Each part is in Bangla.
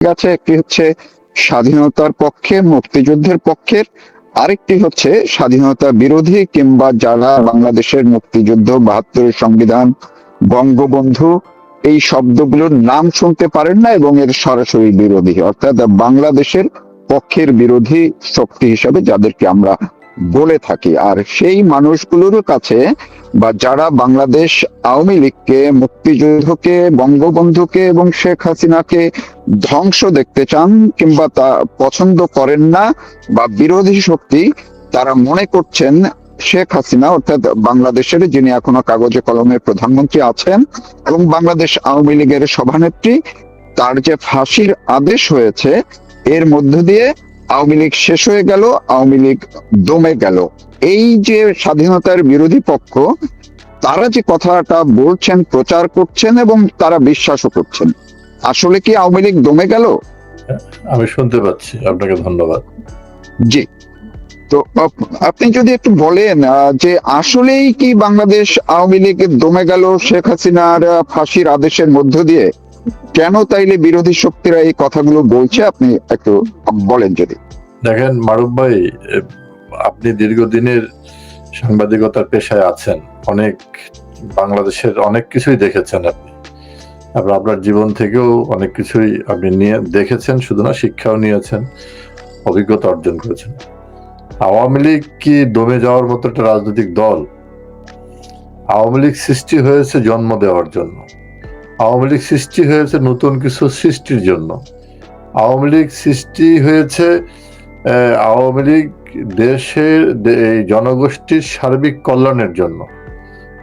আছে, একটি হচ্ছে স্বাধীনতার পক্ষে, মুক্তিযুদ্ধের পক্ষের, আরেকটি হচ্ছে স্বাধীনতা বিরোধী কিংবা যারা বাংলাদেশের মুক্তিযুদ্ধ, বাহাত্তরের সংবিধান, বঙ্গবন্ধু, এই শব্দগুলোর নাম শুনতে পারেন না এবং এর সরাসরি বিরোধী। অর্থাৎ বাংলাদেশের পক্ষের বিরোধী শক্তি হিসাবে যাদেরকে আমরা বলে থাকি। আর সেই মানুষগুলোর কাছে বা যারা বাংলাদেশ আওয়ামী লীগকে, মুক্তিযুদ্ধকে, বঙ্গবন্ধুকে এবং শেখ হাসিনাকে ধ্বংস দেখতে চান কিংবা তা পছন্দ করেন না বা বিরোধী শক্তি তারা মনে করছেন শেখ হাসিনা, অর্থাৎ বাংলাদেশের যিনি এখনও কাগজে কলমে প্রধানমন্ত্রী আছেন এবং বাংলাদেশ আওয়ামী লীগের সভানেত্রী, তার যে ফাঁসির আদেশ হয়েছে, এর মধ্য দিয়ে আওয়ামী লীগ শেষ হয়ে গেল, আওয়ামী লীগ দমে গেল। এই যে স্বাধীনতার বিরোধী পক্ষ, তারা যে কথাটা বলছেন, প্রচার করছেন এবং তারা বিশ্বাসও করছেন। আসলে কি আওয়ামী লীগ দমে গেল? আমি শুনতে পাচ্ছি আপনাকে ধন্যবাদ। জি। তো আপ- আপনি যদি একটু বলেন যে আসলেই কি বাংলাদেশ আওয়ামী লীগ দমে গেল শেখ হাসিনার ফাঁসির আদেশের মধ্য দিয়ে? কেন তাইলে বিরোধী শক্তিরা এই কথাগুলো বলছে? আপনি একটু বলেন যদি। দেখেন মারুফ ভাই আপনি দীর্ঘদিনের সাংবাদিকতার পেশায় আছেন। অনেক বাংলাদেশের অনেক কিছুই দেখেছেন আপনি। তারপর আপনার জীবন থেকেও অনেক কিছুই আপনি নিয়ে দেখেছেন, শুধু না শিক্ষাও নিয়েছেন, অভিজ্ঞতা অর্জন করেছেন। আওয়ামী লীগ কি দমে যাওয়ার মতো একটা রাজনৈতিক দল? আওয়ামী লীগ সৃষ্টি হয়েছে জন্ম দেওয়ার জন্য। আওয়ামী লীগ সৃষ্টি হয়েছে নতুন কিছু সৃষ্টির জন্য। আওয়ামী লীগ সৃষ্টি হয়েছে আওয়ামী লীগ দেশের, এই জনগোষ্ঠীর সার্বিক কল্যাণের জন্য।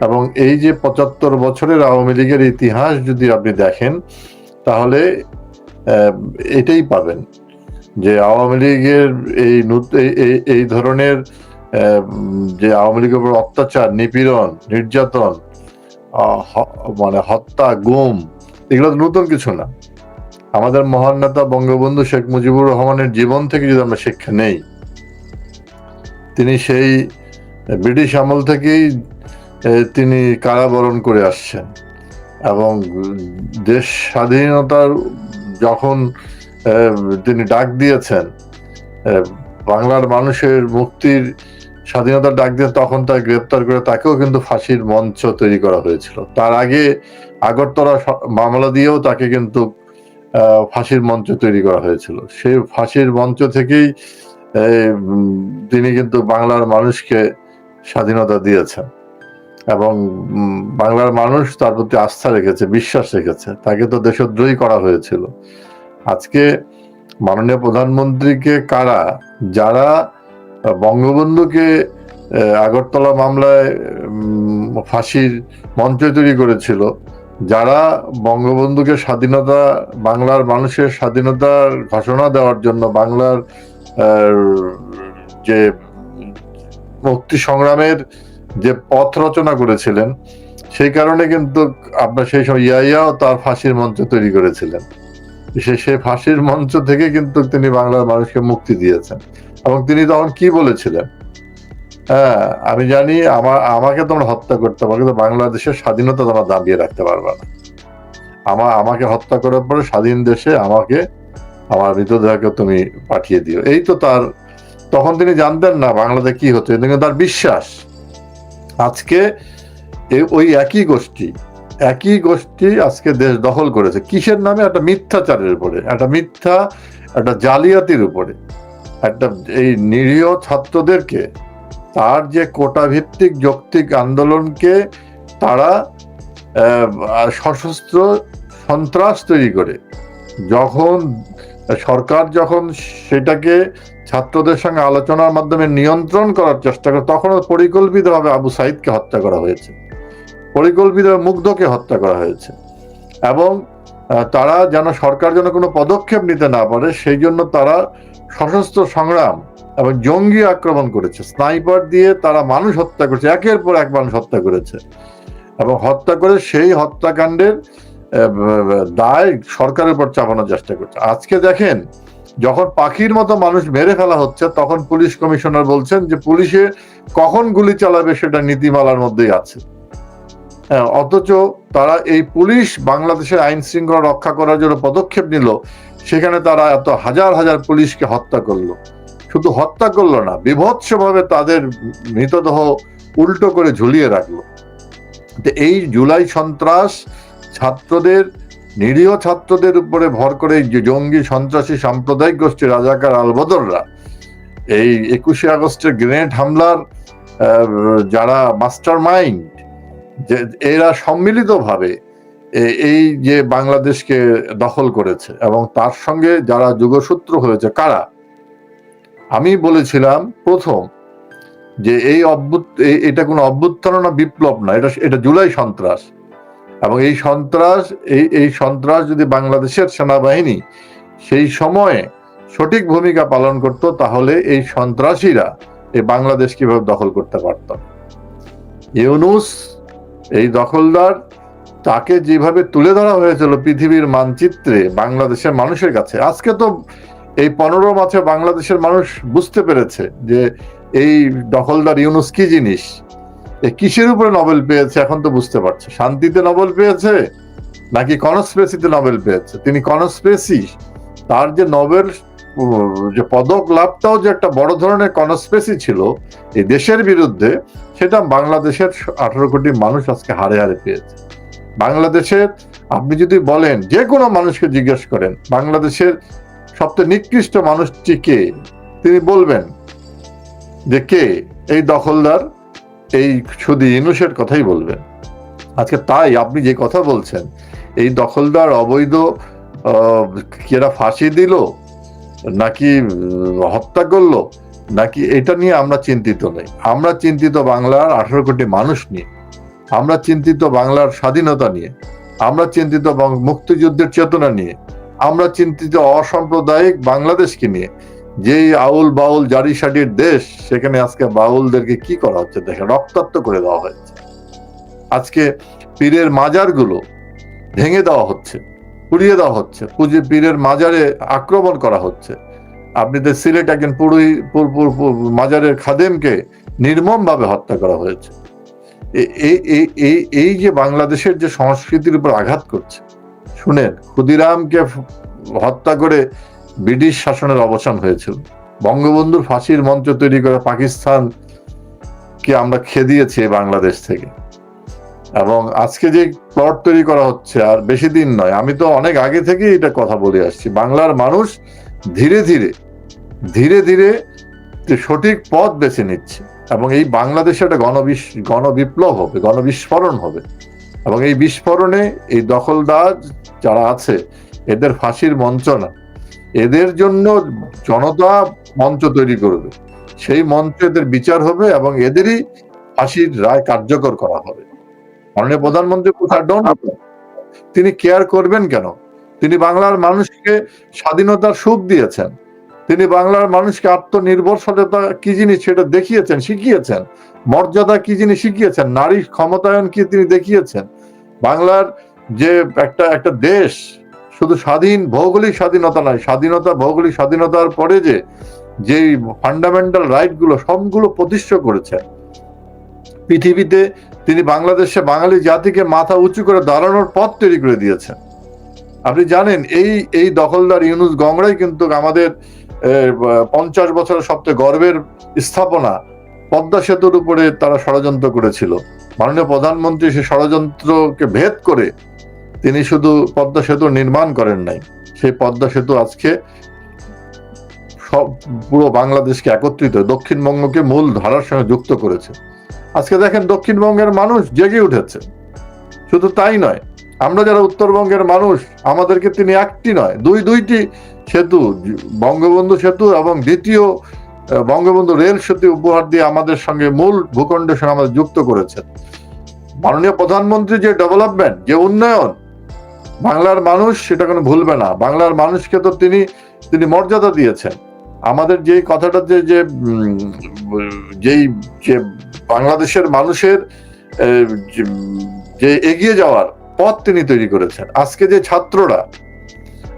এবং এই যে পঁচাত্তর বছরের আওয়ামী লীগের ইতিহাস যদি আপনি দেখেন, তাহলে এটাই পাবেন যে আওয়ামী লীগের এই এই- ধরনের যে আওয়ামী লীগের উপর অত্যাচার, নিপীড়ন, নির্যাতন মানে হত্যা, গুম, এগুলো নতুন কিছু না। আমাদের মহান নেতা বঙ্গবন্ধু শেখ মুজিবুর রহমানের জীবন থেকে যদি আমরা শিক্ষা নেই, তিনি সেই ব্রিটিশ আমল থেকেই তিনি কারাবরণ করে আসছেন। এবং দেশ স্বাধীনতার যখন তিনি ডাক দিয়েছেন বাংলার মানুষের মুক্তির স্বাধীনতার ডাক দিয়ে তখন তাকে গ্রেপ্তার করে তাকেও কিন্তু ফাঁসির মঞ্চ তৈরি করা হয়েছিল। তার আগে আগরতলা মামলা দিয়েও তাকে কিন্তু ফাঁসির মঞ্চ তৈরি করা হয়েছিল। সেই ফাঁসির মঞ্চ থেকেই তিনি কিন্তু বাংলার মানুষকে স্বাধীনতা দিয়েছেন। এবং বাংলার মানুষ তার প্রতি আস্থা রেখেছে, বিশ্বাস রেখেছে। তাকে তো দেশদ্রোহী করা হয়েছিল। আজকে মাননীয় প্রধানমন্ত্রীকে কারা, যারা বঙ্গবন্ধুকে আগরতলা মামলায় ফাঁসির মঞ্চ তৈরি করেছিল, যারা বঙ্গবন্ধুকে স্বাধীনতা, বাংলার মানুষের স্বাধীনতার ঘোষণা দেওয়ার জন্য বাংলার যে মুক্তি সংগ্রামের যে পথ রচনা করেছিলেন, সেই কারণে কিন্তু আপনার সেই সময় ইয়াইয়াও তার ফাঁসির মঞ্চ তৈরি করেছিলেন। সে সেই ফাঁসির মঞ্চ থেকে কিন্তু তিনি বাংলার মানুষকে মুক্তি দিয়েছেন। এবং তিনি তখন কি বলেছিলেন? হ্যাঁ আমি জানি আমার আমাকে তোমরা হত্যা করতে পারো কিন্তু বাংলাদেশের স্বাধীনতা তোমরা দাবিয়ে রাখতে পারবে না। আমার আমাকে হত্যা করার পরে স্বাধীন দেশে আমাকে, আমার মৃতদেহকে তুমি পাঠিয়ে দিও। এই তো তার, তখন তিনি জানতেন না বাংলাদেশ কি হচ্ছে, কিন্তু তার বিশ্বাস আজকে ওই একই গোষ্ঠী একই গোষ্ঠী আজকে দেশ দখল করেছে। কিসের নামে? একটা মিথ্যাচারের উপরে, একটা মিথ্যা, একটা জালিয়াতির উপরে। একটা এই নিরীহ ছাত্রদেরকে, তার যে কোটা ভিত্তিক যৌক্তিক আন্দোলনকে তারা সশস্ত্র সন্ত্রাস তৈরি করে। যখন সরকার যখন সেটাকে ছাত্রদের সঙ্গে আলোচনার মাধ্যমে নিয়ন্ত্রণ করার চেষ্টা করে তখন পরিকল্পিতভাবে আবু সাইদকে হত্যা করা হয়েছে। পরিকল্পিতভাবে মুগ্ধকে হত্যা করা হয়েছে। এবং তারা যেন সরকার যেন কোনো পদক্ষেপ নিতে না পারে সেই জন্য তারা সশস্ত্র সংগ্রাম এবং জঙ্গি আক্রমণ করেছে। স্নাইপার দিয়ে তারা মানুষ হত্যা করেছে একের পর এক মানুষ হত্যা করেছে। এবং হত্যা করে সেই হত্যাকাণ্ডের দায় সরকারের উপর চাপানোর চেষ্টা করছে। আজকে দেখেন, যখন পাখির মতো মানুষ মেরে ফেলা হচ্ছে, তখন পুলিশ কমিশনার বলছেন যে পুলিশে কখন গুলি চালাবে সেটা নীতিমালার মধ্যেই আছে। অথচ তারা এই পুলিশ বাংলাদেশের আইন শৃঙ্খলা রক্ষা করার জন্য পদক্ষেপ নিল, সেখানে তারা এত হাজার হাজার পুলিশকে হত্যা করল। শুধু হত্যা করল না, বিভৎসভাবে তাদের মৃতদেহ উল্টো করে ঝুলিয়ে রাখল। এই জুলাই সন্ত্রাস ছাত্রদের, নিরীহ ছাত্রদের উপরে ভর করে যে জঙ্গি সন্ত্রাসী সাম্প্রদায়িক গোষ্ঠী রাজাকার আলবদররা, এই একুশে আগস্টের গ্রেনেড হামলার যারা মাস্টার মাইন্ড যে এরা সম্মিলিতভাবে এই যে বাংলাদেশকে দখল করেছে এবং তার সঙ্গে যারা যুগসূত্র হয়েছে কারা? আমি বলেছিলাম প্রথম যে এই অভ্যুত এটা কোনো অভ্যুত্থান বিপ্লব না, এটা এটা জুলাই সন্ত্রাস। এবং এই সন্ত্রাস, এই এই সন্ত্রাস যদি বাংলাদেশের সেনাবাহিনী সেই সময়ে সঠিক ভূমিকা পালন করত, তাহলে এই সন্ত্রাসীরা এই বাংলাদেশ কীভাবে দখল করতে পারত? ইউনুস, এই দখলদার, তাকে যেভাবে তুলে ধরা হয়েছিল পৃথিবীর মানচিত্রে বাংলাদেশের মানুষের কাছে, আজকে তো এই পনেরো মাসে বাংলাদেশের মানুষ বুঝতে পেরেছে যে এই দখলদার ইউনুস কি জিনিস? কিসের উপরে নোবেল পেয়েছে এখন তো বুঝতে পারছে? শান্তিতে নোবেল পেয়েছে নাকি কনস্পেসিতে নোবেল পেয়েছে? তিনি কনস্পেসি তার যে নোবেল যে পদক লাভটাও যে একটা বড় ধরনের কনস্পেসি ছিল এই দেশের বিরুদ্ধে, সেটা বাংলাদেশের আঠারো কোটি মানুষ আজকে হারে হারে পেয়েছে। বাংলাদেশের, আপনি যদি বলেন, যে কোনো মানুষকে জিজ্ঞেস করেন, বাংলাদেশের সবচেয়ে নিকৃষ্ট মানুষটি কে? তিনি বলবেন যে কে? এই দখলদার এই শুধু ইনুসের কথাই বলবেন। আজকে তাই আপনি যে কথা বলছেন, এই দখলদার অবৈধ কেরা ফাঁসি দিল, নাকি হত্যা করল, নাকি এটা নিয়ে আমরা চিন্তিত নেই। আমরা চিন্তিত বাংলার আঠারো কোটি মানুষ নিয়ে, আমরা চিন্তিত বাংলার স্বাধীনতা নিয়ে, আমরা চিন্তিত মুক্তিযুদ্ধের চেতনা নিয়ে, আমরা চিন্তিত অসাম্প্রদায়িক বাংলাদেশকে নিয়ে যেই আউল বাউল জারি সাডির দেশ, সেখানে আজকে বাউলদেরকে কি করা হচ্ছে? দেখে রক্তাক্ত করে দেওয়া হয়েছে। আজকে পীরের মাজারগুলো ভেঙে দেওয়া হচ্ছে, পুড়িয়ে দেওয়া হচ্ছে। পুজো পীরের মাজারে আক্রমণ করা হচ্ছে। আপনি তো সিলেট একজন পুরুই, পুর- পুর- পুর- মাজারের খাদেমকে নির্মম ভাবে হত্যা করা হয়েছে। এই যে বাংলাদেশের যে সংস্কৃতির উপর আঘাত করছে, শুনেন, ক্ষুদিরামকে হত্যা করে ব্রিটিশ শাসনের অবসান হয়েছিল। বঙ্গবন্ধুর ফাঁসির মঞ্চ তৈরি করে পাকিস্তান কে আমরা খেদিয়েছি বাংলাদেশ থেকে। এবং আজকে যে প্লট তৈরি করা হচ্ছে আর বেশি দিন নয়, আমি তো অনেক আগে থেকেই এটা কথা বলে আসছি। বাংলার মানুষ ধীরে ধীরে ধীরে ধীরে সঠিক পথ বেছে নিচ্ছে এবং এই বাংলাদেশে একটা গণবিস গণবিপ্লব হবে, গণবিস্ফোরণ হবে। এবং এই বিস্ফোরণে এই দখলদার যারা আছে, এদের ফাঁসির মঞ্চ না এদের জন্য জনতা মঞ্চ তৈরি করবে। সেই মঞ্চে এদের বিচার হবে এবং এদেরই ফাঁসির রায় কার্যকর করা হবে। মাননীয় প্রধানমন্ত্রী কোথায় তিনি কেয়ার করবেন কেন? তিনি বাংলার মানুষকে স্বাধীনতার সুখ দিয়েছেন। তিনি বাংলার মানুষকে আত্মনির্ভরশীলতা কি জিনিস সেটা দেখিয়েছেন, শিখিয়েছেন। মর্যাদা কি জিনিস শিখিয়েছেন, নারী ক্ষমতায়ন কি তিনি দেখিয়েছেন? বাংলার যে একটা একটা দেশ শুধু স্বাধীন, ভৌগোলিক স্বাধীনতা নয়, স্বাধীনতা, ভৌগোলিক স্বাধীনতার পরে যে যে ফান্ডামেন্টাল রাইটগুলো সবগুলো প্রতিষ্ঠা করেছেন পৃথিবীতে তিনি বাংলাদেশে বাঙালি জাতিকে মাথা উঁচু করে দাঁড়ানোর পথ তৈরি করে দিয়েছেন। আপনি জানেন, এই এই দখলদার ইউনুস গংরাই কিন্তু আমাদের পঞ্চাশ বছরের সবচেয়ে গর্বের স্থাপনা, পদ্মা সেতুর উপরে তারা ষড়যন্ত্র করেছিল। মাননীয় প্রধানমন্ত্রী সেই ষড়যন্ত্রকে ভেদ করে তিনি শুধু পদ্মা সেতু নির্মাণ করেন নাই, সেই পদ্মা সেতু আজকে সব পুরো বাংলাদেশকে একত্রিত, দক্ষিণবঙ্গকে মূল ধারার সঙ্গে যুক্ত করেছে। আজকে দেখেন দক্ষিণবঙ্গের মানুষ জেগে উঠেছে। শুধু তাই নয়, আমরা যারা উত্তরবঙ্গের মানুষ, আমাদেরকে তিনি একটি নয়, দুই দুইটি সেতু, বঙ্গবন্ধু সেতু এবং দ্বিতীয় বঙ্গবন্ধু রেল সেতু উপহার দিয়ে আমাদের সঙ্গে মূল ভূখণ্ডের সঙ্গে আমাদের যুক্ত করেছেন। মাননীয় প্রধানমন্ত্রী যে ডেভেলপমেন্ট, যে উন্নয়ন বাংলার মানুষ সেটা কোনো ভুলবে না। বাংলার মানুষকে তো তিনি তিনি মর্যাদা দিয়েছেন। আমাদের যে কথাটা যে যে যেই, যে বাংলাদেশের মানুষের যে- যে এগিয়ে যাওয়ার পথ তিনি তৈরি করেছেন। আজকে যে ছাত্ররা,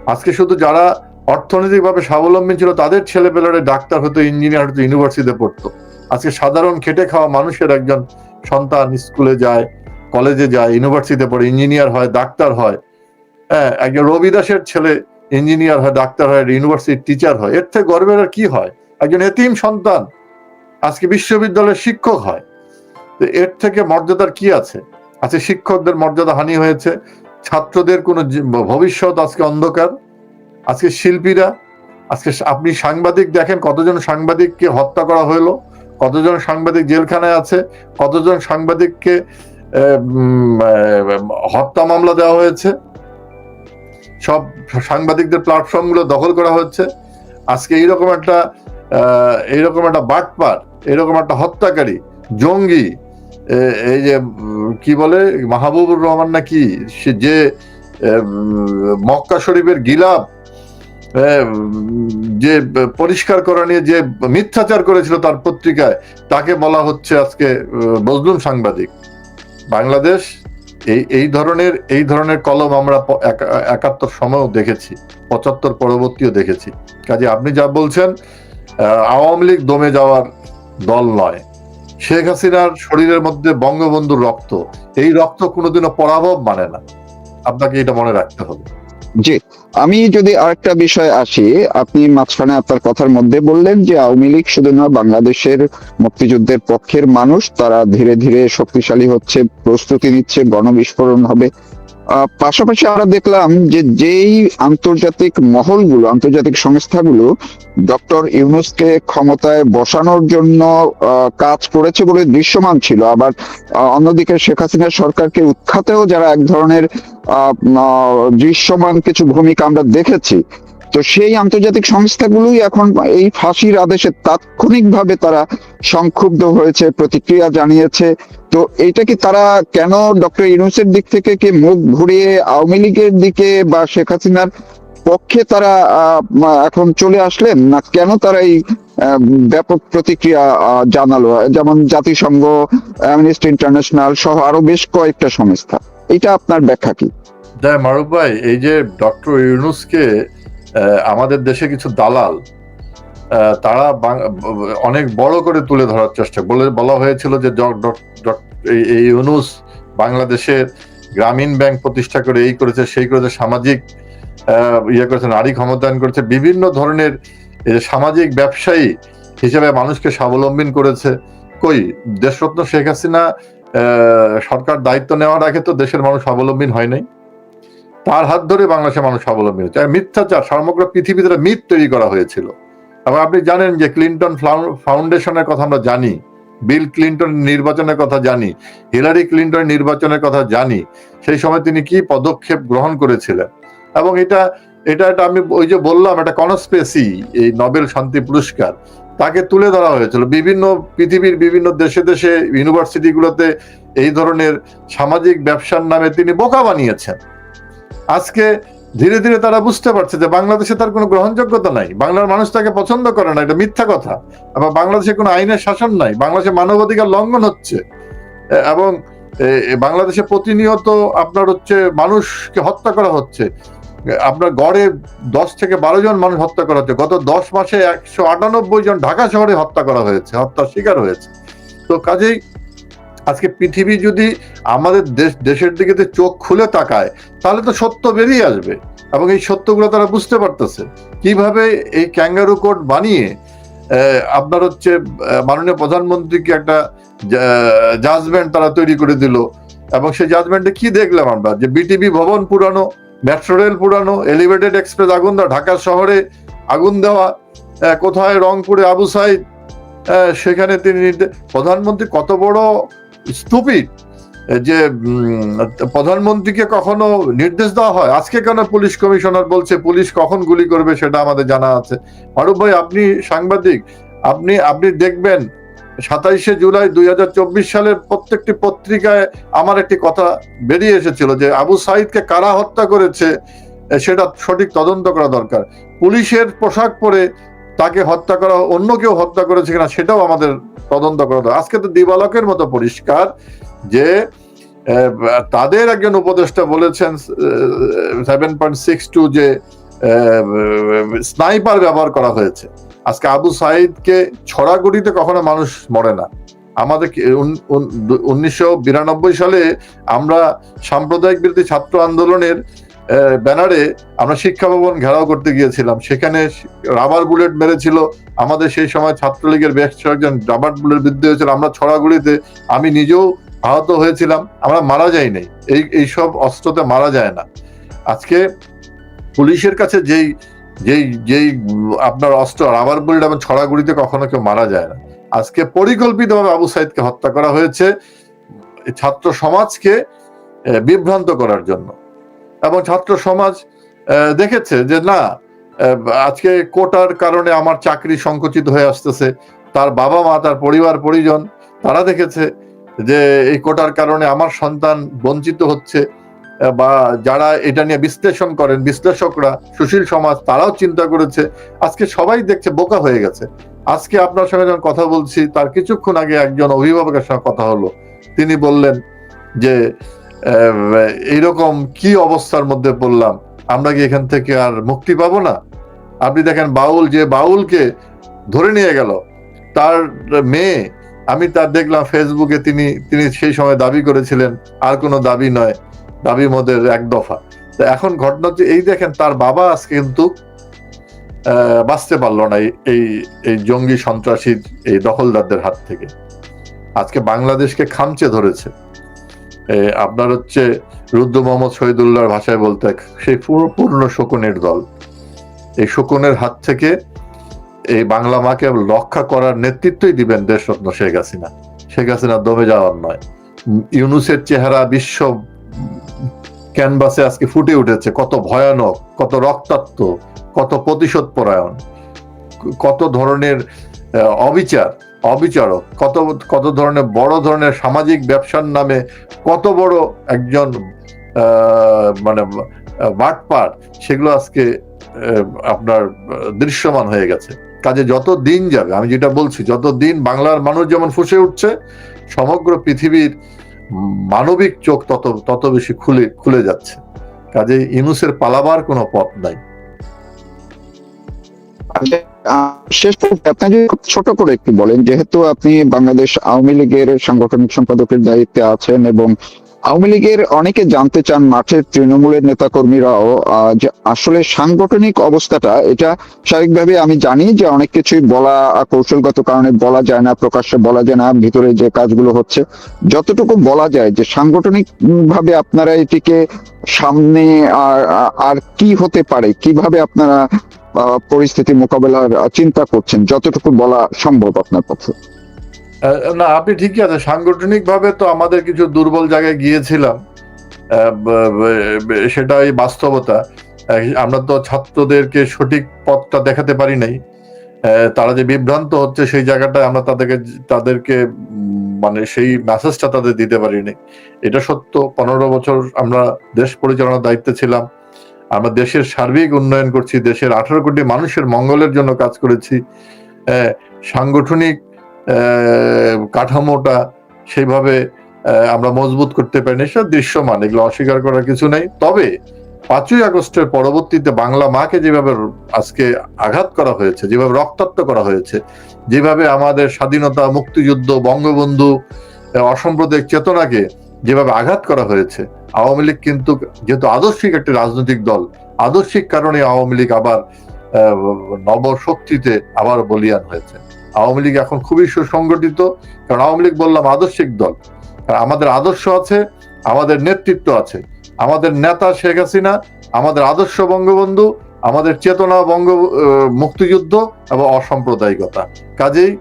আজকে শুধু যারা অর্থনৈতিকভাবে স্বাবলম্বী ছিল, তাদের ছেলেপেলারা ডাক্তার হতো, ইঞ্জিনিয়ার হতো, ইউনিভার্সিটিতে পড়তো। আজকে সাধারণ খেটে খাওয়া মানুষের একজন সন্তান স্কুলে যায়, কলেজে যায়, ইউনিভার্সিটিতে পড়ে, ইঞ্জিনিয়ার হয়, ডাক্তার হয় হ্যাঁ একজন রবি দাসের ছেলে ইঞ্জিনিয়ার হয়, ডাক্তার হয় ইউনিভার্সিটির টিচার হয়, এর থেকে গর্বের আর কি হয়? একজন এতিম সন্তান, আজকে বিশ্ববিদ্যালয়ের শিক্ষক হয়, তো এর থেকে মর্যাদার কি আছে? আজকে শিক্ষকদের মর্যাদা হানি হয়েছে, ছাত্রদের কোনো ভবিষ্যৎ আজকে অন্ধকার, আজকে শিল্পীরা, আজকে আপনি সাংবাদিক দেখেন, কতজন সাংবাদিককে হত্যা করা হলো, কতজন সাংবাদিক জেলখানায় আছে, কতজন সাংবাদিককে হত্যা মামলা দেওয়া হয়েছে সব সাংবাদিকদের প্ল্যাটফর্মগুলো দখল করা হচ্ছে। আজকে এইরকম একটা এইরকম একটা বাটপার এরকম একটা হত্যাকারী জঙ্গি এই যে কি বলে মাহবুবুর রহমান নাকি যে মক্কা শরীফের গিলাপ যে পরিষ্কার করা নিয়ে যে মিথ্যাচার করেছিল তার পত্রিকায় তাকে বলা হচ্ছে আজকে আহ, মজলুম সাংবাদিক। বাংলাদেশ এই এই ধরনের এই ধরনের কলম আমরা একা- একাত্তর সময়ও দেখেছি, পঁচাত্তর পরবর্তীও দেখেছি। কাজে আপনি যা বলছেন আওয়ামী লীগ দমে যাওয়ার দল নয়। শেখ হাসিনার শরীরের মধ্যে বঙ্গবন্ধুর রক্ত, এই রক্ত কোনোদিনও পরাভব মানে না। আপনাকে এটা মনে রাখতে হবে। জি, আমি যদি আরেকটা বিষয় আসি, আপনি মাঝখানে আপনার কথার মধ্যে বললেন যে আওয়ামী লীগ শুধু না, বাংলাদেশের মুক্তিযুদ্ধের পক্ষের মানুষ, তারা ধীরে ধীরে শক্তিশালী হচ্ছে, প্রস্তুতি নিচ্ছে, গণবিস্ফোরণ হবে। পাশাপাশি আমরা দেখলাম যে যেই আন্তর্জাতিক মহলগুলো, আন্তর্জাতিক সংস্থাগুলো ডক্টর ইউনুসকে ক্ষমতায় বসানোর জন্য কাজ করেছে বলে দৃশ্যমান ছিল। আবার অন্যদিকে শেখ হাসিনা সরকারকে উৎখাতেও যারা এক ধরনের দৃশ্যমান কিছু ভূমিকা আমরা দেখেছি। তো সেই আন্তর্জাতিক সংস্থাগুলোই এখন এই ফাঁসির আদেশে তাৎক্ষণিকভাবে তারা সংক্ষুব্ধ হয়েছে, প্রতিক্রিয়া জানিয়েছে। তো এটা কি তারা কেন ডক্টর ইউনুসের দিক থেকে কি মুখ ঘুরিয়ে আওয়ামী লীগের দিকে বা শেখ হাসিনার পক্ষে তারা এখন চলে আসলেন? না কেন তারা এই ব্যাপক প্রতিক্রিয়া জানালো? যেমন জাতিসংঘ, অ্যামনেস্টি ইন্টারন্যাশনাল সহ আরও বেশ কয়েকটা সংস্থা। এটা আপনার ব্যাখ্যা কি? দেখ মারুফ ভাই, এই যে ডক্টর ইউনুসকে আমাদের দেশে কিছু দালাল তারা অনেক বড় করে তুলে ধরার চেষ্টা বলে বলা হয়েছিল যে এই- ইউনুস বাংলাদেশের গ্রামীণ ব্যাংক প্রতিষ্ঠা করে এই করেছে, সেই করেছে, সামাজিক ইয়ে করেছে, নারী ক্ষমতায়ন করেছে, বিভিন্ন ধরনের সামাজিক ব্যবসায়ী হিসেবে মানুষকে স্বাবলম্বী করেছে। কই, দেশরত্ন শেখ হাসিনা সরকার দায়িত্ব নেওয়ার আগে তো দেশের মানুষ স্বাবলম্বী হয় নাই। তার হাত ধরে বাংলাদেশের মানুষ স্বাবলম্বী হচ্ছে মিথ্যাচার, সমগ্র পৃথিবীতে মিথ তৈরি করা হয়েছিল। এবং আপনি জানেন যে ক্লিন্টন ফাউন্ডেশনের কথা আমরা জানি, বিল ক্লিন্টন নির্বাচনের কথা জানি, হিলারি ক্লিন্টন নির্বাচনের কথা জানি, সেই সময় তিনি কি পদক্ষেপ গ্রহণ করেছিলেন। এবং এটা এটা একটা আমি ওই যে বললাম, একটা কনস্পেসি এই নোবেল শান্তি পুরস্কার, তাকে তুলে ধরা হয়েছিল। বিভিন্ন পৃথিবীর বিভিন্ন দেশে দেশে, ইউনিভার্সিটিগুলোতে এই ধরনের সামাজিক ব্যবসার নামে তিনি বোকা বানিয়েছেন। আজকে ধীরে ধীরে তারা বুঝতে পারছে যে বাংলাদেশে তার কোনো গ্রহণযোগ্যতা নাই। বাংলার মানুষ তাকে পছন্দ করে না, এটা মিথ্যা কথা। আবার বাংলাদেশে কোনো আইনের শাসন নাই, বাংলাদেশে মানবাধিকার লঙ্ঘন হচ্ছে। এবং বাংলাদেশে প্রতিনিয়ত আপনার হচ্ছে মানুষকে হত্যা করা হচ্ছে। আপনার গড়ে দশ থেকে বারো জন মানুষ হত্যা করা হচ্ছে। গত দশ মাসে একশো আটানব্বই জন ঢাকা শহরে হত্যা করা হয়েছে, হত্যার শিকার হয়েছে। তো কাজেই আজকে পৃথিবী যদি আমাদের দেশ, দেশের দিকে চোখ খুলে তাকায়, তাহলে তো সত্য বেরিয়ে আসবে। এবং এই সত্যগুলো তারা বুঝতে পারতেছে। কীভাবে এই ক্যাঙ্গারু কোড বানিয়ে আপনার হচ্ছে মাননীয় প্রধানমন্ত্রীকে একটা জাজমেন্ট তারা তৈরি করে দিল। এবং সেই জাজমেন্টে কি দেখলাম আমরা? যে বিটিভি ভবন পুরানো, মেট্রো রেল পুরানো, এলিভেটেড এক্সপ্রেস আগুন দেওয়া ঢাকা শহরে আগুন দেওয়া কোথায় রংপুরে আবু সাইদ সেখানে তিনি প্রধানমন্ত্রী কত বড় স্টুপিড, যে প্রধানমন্ত্রীকে কখনো নির্দেশ দেওয়া হয়, আজকে কেন পুলিশ কমিশনার বলছে, পুলিশ কখন গুলি করবে সেটা আমাদের জানা আছে। মারুফ ভাই, আপনি সাংবাদিক, আপনি আপনি দেখবেন, সাতাইশে জুলাই দুই হাজার চব্বিশ সালের প্রত্যেকটি পত্রিকায় আমার একটি কথা বেরিয়ে এসেছিল যে, আবু সাইদকে কারা হত্যা করেছে, সেটা সঠিক তদন্ত করা দরকার। পুলিশের পোশাক পরে তাকে হত্যা করা অন্য কেউ হত্যা করেছে কিনা সেটাও আমাদের তদন্ত করা আজকে তো দিবালকের মতো পরিষ্কার যে তাদের একজন উপদেষ্টা বলেছেন সেভেন পয়েন্ট সিক্স টু যে স্নাইপার ব্যবহার করা হয়েছে। আজকে আবু সাইদকে ছড়াগুড়িতে কখনো মানুষ মরে না। আমাদের উনিশশো বিরানব্বই সালে আমরা সাম্প্রদায়িক বিরোধী ছাত্র আন্দোলনের ব্যানারে আমরা শিক্ষা ভবন ঘেরাও করতে গিয়েছিলাম। সেখানে রাবার বুলেট মেরেছিল। আমাদের সেই সময় ছাত্রলীগের বেশ কয়েকজন রাবার বুলেট বিদ্ধ হয়েছিল। আমরা ছড়াগুড়িতে, আমি নিজেও আহত হয়েছিলাম। আমরা মারা যাই নাই এই এইসব অস্ত্রতে মারা যায় না। আজকে পুলিশের কাছে যেই যেই যেই আপনার অস্ত্র, রাবার বুলেট এবং ছড়াগুড়িতে কখনো কেউ মারা যায় না। আজকে পরিকল্পিতভাবে আবু সাইদকে হত্যা করা হয়েছে। ছাত্র সমাজকে বিভ্রান্ত করার জন্য। এবং ছাত্র সমাজ দেখেছে যে না আজকে কোটার কারণে আমার চাকরি সংকুচিত হয়ে আসতেছে। তার বাবা মা, তার পরিবার, পরিজন, তারা দেখেছে যে এই কোটার কারণে আমার সন্তান বঞ্চিত হচ্ছে, বা যারা এটা নিয়ে বিশ্লেষণ করেন, বিশ্লেষকরা, সুশীল সমাজ, তারাও চিন্তা করেছে, আজকে সবাই দেখছে বোকা হয়ে গেছে। আজকে আপনার সঙ্গে যখন কথা বলছি, তার কিছুক্ষণ আগে একজন অভিভাবকের সঙ্গে কথা হলো। তিনি বললেন যে এইরকম কি অবস্থার মধ্যে পড়লাম? আমরা কি এখান থেকে আর মুক্তি পাবো না? আপনি দেখেন বাউল, যে বাউলকে ধরে নিয়ে গেল, তার মেয়ে, আমি তার দেখলাম ফেসবুকে তিনি তিনি সেই সময় দাবি করেছিলেন, আর কোনো দাবি নয়, দাবি মদের এক দফা। তো এখন ঘটনা হচ্ছে, এই দেখেন তার বাবা আজকে কিন্তু বাঁচতে পারল না এই- এই জঙ্গি সন্ত্রাসীর, এই দখলদারদের হাত থেকে। আজকে বাংলাদেশকে খামচে ধরেছে। আপনার হচ্ছে রুদ্র মোহাম্মদ শহীদুল্লাহর ভাষায় বলতে সেই পুরো পূর্ণ শকুনের দল। এই শকুনের হাত থেকে এই বাংলা মাকে রক্ষা করার নেতৃত্বই দিবেন দেশরত্ন শেখ হাসিনা। শেখ হাসিনা দমে যাওয়ার নয়। ইউনুসের চেহারা বিশ্ব ক্যানভাসে আজকে ফুটে উঠেছে। কত ভয়ানক, কত রক্তাক্ত, কত প্রতিশোধ পরায়ণ কত ধরনের অবিচার। অবিচারক। কত কত ধরনের বড় ধরনের সামাজিক ব্যবসার নামে কত বড় একজন মানে বাটপার সেগুলো আজকে আপনার দৃশ্যমান হয়ে গেছে। কাজে যত দিন যাবে আমি যেটা বলছি যত দিন বাংলার মানুষ যেমন ফুসে উঠছে সমগ্র পৃথিবীর মানবিক চোখ তত তত বেশি খুলে খুলে যাচ্ছে। কাজে ইনুসের পালাবার কোনো পথ নাই। আহ, শেষ আপনি যদি ছোট করে একটু বলেন, যেহেতু আপনি বাংলাদেশ আওয়ামী লীগের সাংগঠনিক সম্পাদকের দায়িত্বে আছেন এবং আওয়ামী লীগের অনেকে জানতে চান মাঠের তৃণমূলের নেতাকর্মীরাও যে আসলে সাংগঠনিক অবস্থাটা, এটা স্বাভাবিকভাবে আমি জানি যে অনেক কিছুই বলা কৌশলগত কারণে বলা যায় না, প্রকাশ্যে বলা যায় না, ভিতরে যে কাজগুলো হচ্ছে। যতটুকু বলা যায় যে সাংগঠনিক ভাবে আপনারা এটিকে সামনে আর, আর- কি হতে পারে, কীভাবে আপনারা পরিস্থিতি মোকাবেলার চিন্তা করছেন, যতটুকু বলা সম্ভব আপনার পক্ষে। না, আপনি ঠিকই আছে সাংগঠনিক ভাবে তো আমাদের কিছু দুর্বল জায়গায় গিয়েছিলাম। সেটাই বাস্তবতা। আমরা তো ছাত্রদেরকে সঠিক পথটা দেখাতে পারি নাই। তারা যে বিভ্রান্ত হচ্ছে সেই জায়গাটায় আমরা তাদেরকে তাদেরকে মানে সেই মেসেজটা তাদের দিতে পারিনি। এটা সত্য। পনেরো বছর আমরা দেশ পরিচালনার দায়িত্বে ছিলাম। আমরা দেশের সার্বিক উন্নয়ন করছি, দেশের আঠারো কোটি মানুষের মঙ্গলের জন্য কাজ করেছি সাংগঠনিক কাঠামোটা সেইভাবে আমরা মজবুত করতে পারিনি সেটা দৃশ্যমান, এগুলো অস্বীকার করার কিছু নেই। তবে পাঁচই আগস্টের পরবর্তীতে বাংলা মাকে যেভাবে আজকে আঘাত করা হয়েছে, যেভাবে রক্তাক্ত করা হয়েছে, যেভাবে আমাদের স্বাধীনতা, মুক্তিযুদ্ধ, বঙ্গবন্ধু অসাম্প্রদায়িক চেতনাকে যেভাবে আঘাত করা হয়েছে আওয়ামী লীগ কিন্তু যেহেতু আদর্শিক একটি রাজনৈতিক দল, আদর্শিক কারণে আওয়ামী লীগ আবার নবশক্তিতে আবার বলিয়ান হয়েছে। আওয়ামী লীগ এখন খুবই সুসংগঠিত, কারণ আওয়ামী লীগ বললাম আদর্শিক দল। আমাদের আদর্শ আছে, আমাদের নেতৃত্ব আছে। আমাদের নেতা শেখ হাসিনা, আমাদের আদর্শ বঙ্গবন্ধু, আমাদের চেতনা বঙ্গ মুক্তিযুদ্ধ এবং অসাম্প্রদায়িকতা। কাজেই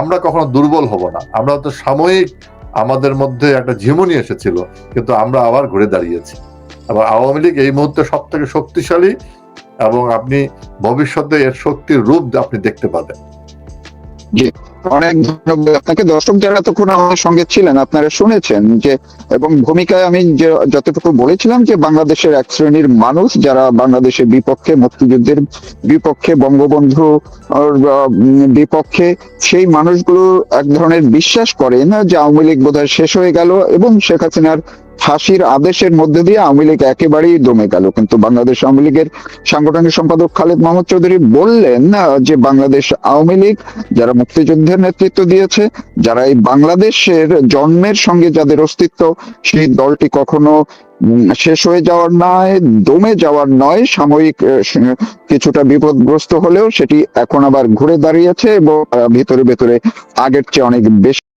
আমরা কখনো দুর্বল হব না। আমরা তো সাময়িক আমাদের মধ্যে একটা ঝিমুনি এসেছিল, কিন্তু আমরা আবার ঘুরে দাঁড়িয়েছি। এবং আওয়ামী লীগ এই মুহূর্তে সব থেকে শক্তিশালী এবং আপনি ভবিষ্যতে এর শক্তির রূপ আপনি দেখতে পাবেন। অনেক ধন্যবাদ। আপনাকে দর্শক যারা এতক্ষণ আমার সঙ্গে ছিলেন, আপনারা শুনেছেন যে, এবং ভূমিকায় আমি যে, যতটুকু বলেছিলাম যে, বাংলাদেশের এক শ্রেণির মানুষ যারা বাংলাদেশের বিপক্ষে, মুক্তিযুদ্ধের বিপক্ষে, বঙ্গবন্ধু বিপক্ষে, সেই মানুষগুলো এক ধরনের বিশ্বাস করে না যে আওয়ামী লীগ বোধহয় শেষ হয়ে গেল এবং শেখ হাসিনার ফাঁসির আদেশের মধ্যে দিয়ে আওয়ামী লীগ একেবারেই দমে গেল। কিন্তু বাংলাদেশ আওয়ামী লীগের সাংগঠনিক সম্পাদক খালেদ মাহমুদ চৌধুরী বললেন যে বাংলাদেশ আওয়ামী লীগ যারা মুক্তিযুদ্ধের নেতৃত্ব দিয়েছে, যারা এই বাংলাদেশের জন্মের সঙ্গে যাদের অস্তিত্ব, সেই দলটি কখনো শেষ হয়ে যাওয়ার নয়, দমে যাওয়ার নয়, সাময়িক কিছুটা বিপদগ্রস্ত হলেও সেটি এখন আবার ঘুরে দাঁড়িয়েছে এবং ভিতরে, ভেতরে আগের চেয়ে অনেক বেশি